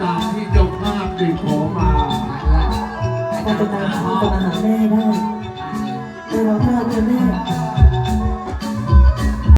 ตามที่เจ้าภาพได้ขอมา เราจะตามหาแม่ได้แต่เราพลาดแน่